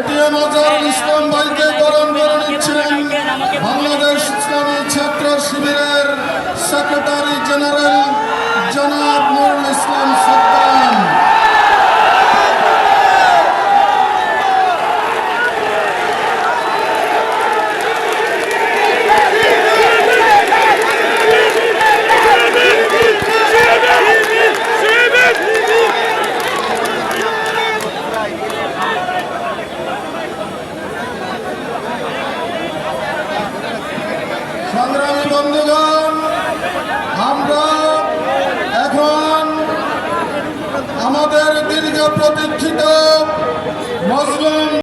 ATM Azharul Islam ভাইকে বরণ করে নিচ্ছেন বাংলাদেশ ইসলামী ছাত্র শিবিরের সেক্রেটারি জেনারেল সংগ্রামী বন্ধুগণ আমরা এখন আমাদের দীর্ঘ প্রতীক্ষিত